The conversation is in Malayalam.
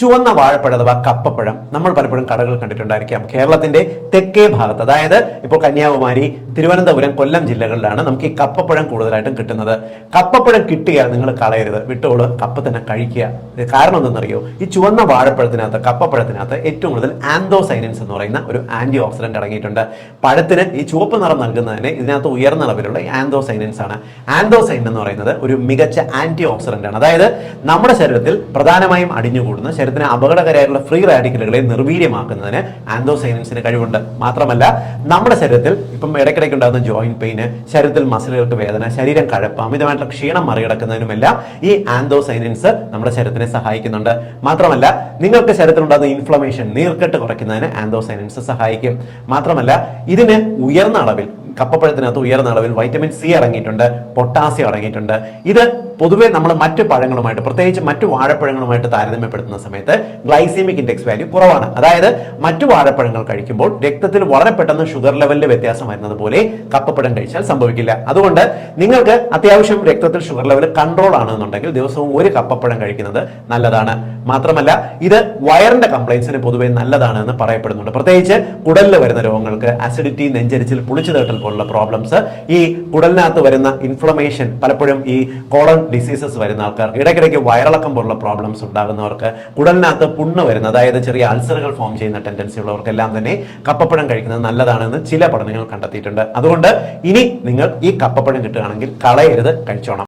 ചുവന്ന വാഴപ്പഴം അഥവാ കപ്പപ്പഴം നമ്മൾ പലപ്പോഴും കടകൾ കണ്ടിട്ടുണ്ടായിരിക്കാം. കേരളത്തിന്റെ തെക്കേ ഭാഗത്ത് അതായത് ഇപ്പോൾ കന്യാകുമാരി തിരുവനന്തപുരം കൊല്ലം ജില്ലകളിലാണ് നമുക്ക് ഈ കപ്പപ്പഴം കൂടുതലായിട്ടും കിട്ടുന്നത്. കപ്പപ്പഴം കിട്ടിയാൽ നിങ്ങൾ കളയരുത്. വിട്ടോൾ. കപ്പ തന്നെ കഴിക്കുക. കാരണം എന്തെന്നറിയോ? ഈ ചുവന്ന വാഴപ്പഴത്തിനകത്ത് കപ്പപ്പഴത്തിനകത്ത് ഏറ്റവും കൂടുതൽ ആന്തോസൈനൻസ് എന്ന് പറയുന്ന ഒരു ആന്റി ഓക്സിഡന്റ് അടങ്ങിയിട്ടുണ്ട്. പഴത്തിന് ഈ ചുവപ്പ് നിറം നൽകുന്നതിന് ഇതിനകത്ത് ഉയർന്ന അളവിലുള്ള ആന്തോസൈനൻസ് ആണ്. ആന്തോസൈൻ എന്ന് പറയുന്നത് ഒരു മികച്ച ആന്റി ഓക്സിഡന്റ് ആണ്. അതായത് നമ്മുടെ ശരീരത്തിൽ പ്രധാനമായും അടിഞ്ഞുകൂടുന്ന ശരീരത്തിന് അപകടകരമായിട്ടുള്ള ഫ്രീ റാഡിക്കലുകളെ നിർവീര്യമാക്കുന്നതിന് ആന്തോസൈനൻസിന് കഴിവുണ്ട്. മാത്രമല്ല നമ്മുടെ ശരീരത്തിൽ ഇപ്പം ഇടയ്ക്കിടയ്ക്ക് ഉണ്ടാകുന്ന ജോയിന്റ് പെയിന് ശരീരത്തിൽ മസിലുകൾക്ക് വേദന ശരീരം കഴപ്പ് അമിതമായിട്ടുള്ള ക്ഷീണം മറികടക്കുന്നതിനുമെല്ലാം ഈ ആന്തോസൈനൻസ് നമ്മുടെ ശരീരത്തിനെ സഹായിക്കുന്നുണ്ട്. മാത്രമല്ല നിങ്ങൾക്ക് ശരീരത്തിൽ ഉണ്ടാകുന്ന ഇൻഫ്ലമേഷൻ നീർക്കെട്ട് കുറയ്ക്കുന്നതിന് ആന്തോസൈനൻസ് സഹായിക്കും. മാത്രമല്ല ഇതിന് ഉയർന്ന അളവിൽ കപ്പപ്പഴത്തിനകത്ത് ഉയർന്ന അളവിൽ വൈറ്റമിൻ സി അടങ്ങിയിട്ടുണ്ട് പൊട്ടാസ്യം അടങ്ങിയിട്ടുണ്ട്. ഇത് പൊതുവെ നമ്മൾ മറ്റു പഴങ്ങളുമായിട്ട് പ്രത്യേകിച്ച് മറ്റു വാഴപ്പഴങ്ങളുമായിട്ട് താരതമ്യപ്പെടുത്തുന്ന സമയത്ത് ഗ്ലൈസീമിക് ഇൻഡെക്സ് വാല്യൂ കുറവാണ്. അതായത് മറ്റു വാഴപ്പഴങ്ങൾ കഴിക്കുമ്പോൾ രക്തത്തിൽ വളരെ പെട്ടെന്ന് ഷുഗർ ലെവലിൽ വ്യത്യാസം വരുന്നത് പോലെ കപ്പപ്പഴം കഴിച്ചാൽ സംഭവിക്കില്ല. അതുകൊണ്ട് നിങ്ങൾക്ക് അത്യാവശ്യം രക്തത്തിൽ ഷുഗർ ലെവൽ കൺട്രോൾ ആണെന്നുണ്ടെങ്കിൽ ദിവസവും ഒരു കപ്പപ്പഴം കഴിക്കുന്നത് നല്ലതാണ്. മാത്രമല്ല ഇത് വയറിന്റെ കംപ്ലൈൻസിന് പൊതുവെ നല്ലതാണ് എന്ന് പറയപ്പെടുന്നുണ്ട്. പ്രത്യേകിച്ച് കുടലിൽ വരുന്ന രോഗങ്ങൾക്ക് അസിഡിറ്റി നെഞ്ചരിച്ചിൽ പുളിച്ചു തേട്ടൽ പോലുള്ള പ്രോബ്ലംസ് ഈ കുടലിനകത്ത് വരുന്ന ഇൻഫ്ലമേഷൻ പലപ്പോഴും ഈ കോളൺ ഡിസീസസ് വരുന്ന ആൾക്കാർ ഇടയ്ക്കിടയ്ക്ക് വയറിളക്കം പോലുള്ള പ്രോബ്ലംസ് ഉണ്ടാകുന്നവർക്ക് കുടലിനകത്ത് പുണ്ണ് വരുന്ന അതായത് ചെറിയ അൾസറുകൾ ഫോം ചെയ്യുന്ന ടെൻഡൻസി ഉള്ളവർക്കെല്ലാം തന്നെ കപ്പപ്പഴം കഴിക്കുന്നത് നല്ലതാണെന്ന് ചില പഠനങ്ങൾ കണ്ടെത്തിയിട്ടുണ്ട്. അതുകൊണ്ട് ഇനി നിങ്ങൾ ഈ കപ്പപ്പഴം കിട്ടുകയാണെങ്കിൽ കളയരുത് കഴിച്ചോണം.